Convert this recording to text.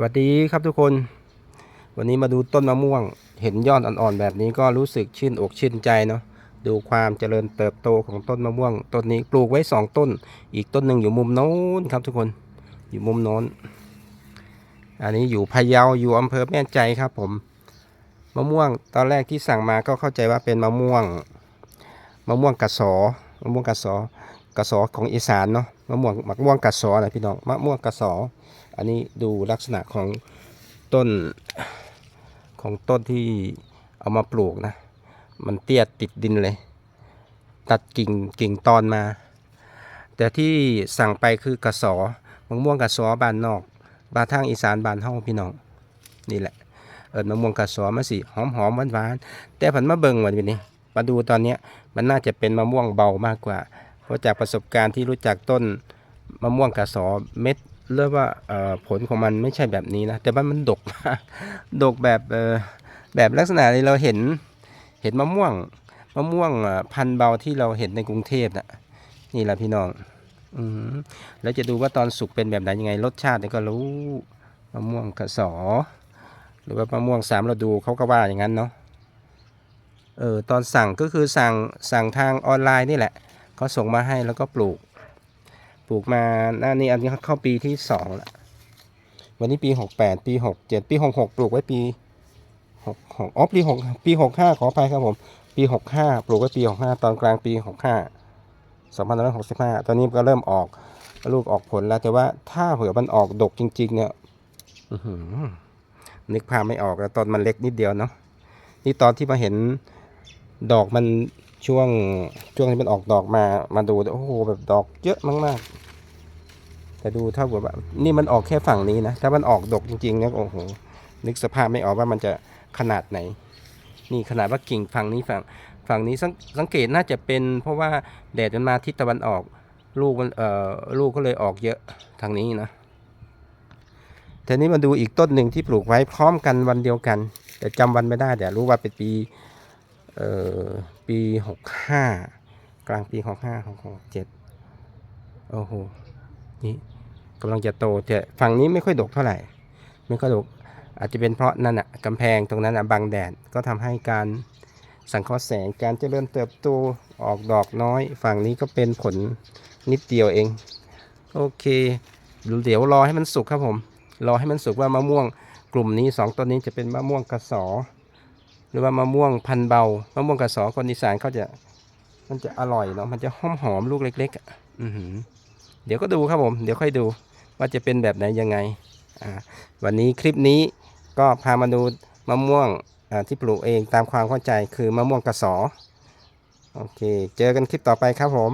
สวัสดีครับทุกคน วันนี้มาดูต้นมะม่วง เห็นยอดอ่อนๆแบบนี้ก็รู้สึกชื่นอกชื่นใจเนาะ ดูความเจริญเติบโตของต้นมะม่วง ต้นนี้ปลูกไว้สองต้น อีกต้นหนึ่งอยู่มุมโน้นครับทุกคน อยู่มุมโน้น อันนี้อยู่พะเยาอยู่อำเภอแม่ใจครับผม มะม่วงตอนแรกที่สั่งมาก็เข้าใจว่าเป็นมะม่วง มะม่วงกระสอ มะม่วงกระสอ กระสอของอีสานเนาะมะม่วงมะม่วงกระสอนะพี่น้องมะม่วงกระสอ อันนี้ดูลักษณะของต้นของต้นที่เอามาปลูกนะ มันเตี้ยติดดินเลย ตัดกิ่งกิ่งตอนมา แต่ที่สั่งไปคือกระสอมะม่วงกระสอบานนอกบานทางอีสานบานเฮาพี่น้องนี่แหละเอิญมะม่วงกระสอมาสิหอมหอมหวานหวานแต่ผันมาเบิ่งวันนี้มาดูตอนเนี้ยมันน่าจะเป็นมะม่วงเบามากกว่า เพราะจากประสบการณ์ที่รู้จักต้นมะม่วงกระสอเม็ดเรียกว่าผลของมันไม่ใช่แบบนี้นะ แต่ว่ามันดกมากดกแบบแบบลักษณะที่เราเห็นเห็นมะม่วงมะม่วงพันเบาที่เราเห็นในกรุงเทพนะนี่แหละพี่น้องอแล้วจะดูว่าตอนสุกเป็นแบบไหนยังไง รสชาติเนี่ยก็รู้มะม่วงกระสอ หรือว่ามะม่วงสามฤดูเขาก็ว่าอย่างนั้นเนาะเออตอนสั่งก็คือสั่งสั่งทางออนไลน์นี่แหละ เขาส่งมาให้แล้วก็ปลูก ปลูกมาหน้านี้อันนี้เข้าปีที่สองละวันนี้ปีหกแปดปีหกเจ็ดปีหกหกปลูกไว้ปีหกหกอ๋อปีหกปีหกห้าขออภัยครับผม ปีหกห้าปลูกไว้ปีหกห้าตอนกลางปีหกห้าสองพันห้าร้อยหกสิบห้าตอนนี้ก็เริ่มออกลูกออกผลแล้ว แต่ว่าถ้าเผื่อมันออกดกจริง ๆ เนี่ยนึกภาพไม่ออกแล้วตอนมันเล็กนิดเดียวเนาะนี่ตอนที่มาเห็นดอกมัน ช่วงช่วงที่มันออกดอกมามาดูโอ้โหแบบดอกเยอะมากๆ แต่ดูเท่ากับว่านี่มันออกแค่ฝั่งนี้นะ ถ้ามันออกดอกจริงๆนะโอ้โหนึกสภาพไม่ออกว่ามันจะขนาดไหน นี่ขนาดว่ากิ่งฝั่งนี้ฝั่งฝั่งนี้สังสังเกตน่าจะเป็น เพราะว่าแดดมันมาทิศตะวันออก ลูกมันเอ่อลูกก็เลยออกเยอะทางนี้นะทีนี้มาดูอีกต้นหนึ่งที่ปลูกไว้พร้อมกันวันเดียวกัน แต่จำวันไม่ได้แต่รู้ว่าเป็นปี เอ่อปีหกห้ากลางปีหกห้าหกหกเจ็ดโอ้โหนี่กำลังจะโตแต่ฝั่งนี้ไม่ค่อยดกเท่าไหร่ ไม่ค่อยดกอาจจะเป็นเพราะนั่นอะกำแพงตรงนั้นอะบังแดดก็ทำให้การสังเคราะห์แสงการเจริญเติบโตออกดอกน้อย ฝั่งนี้ก็เป็นผลนิดเดียวเอง โอเค เดี๋ยวรอให้มันสุกครับผม รอให้มันสุกว่ามะม่วงกลุ่มนี้สองต้นนี้จะเป็นมะม่วงกระสอ หรือว่ามะม่วงพันเบามะม่วงกระสอคนอีสานเขาจะ มันจะอร่อยเนาะมันจะหอมหอมลูกเล็ก ๆ อือหือ เดี๋ยวก็ดูครับผม เดี๋ยวค่อยดูว่าจะเป็นแบบไหนยังไงอ่าวันนี้คลิปนี้ก็พามาดูมะม่วงที่ปลูกเองตามความเข้าใจคือมะม่วงกระสอโอเค เจอกันคลิปต่อไปครับผม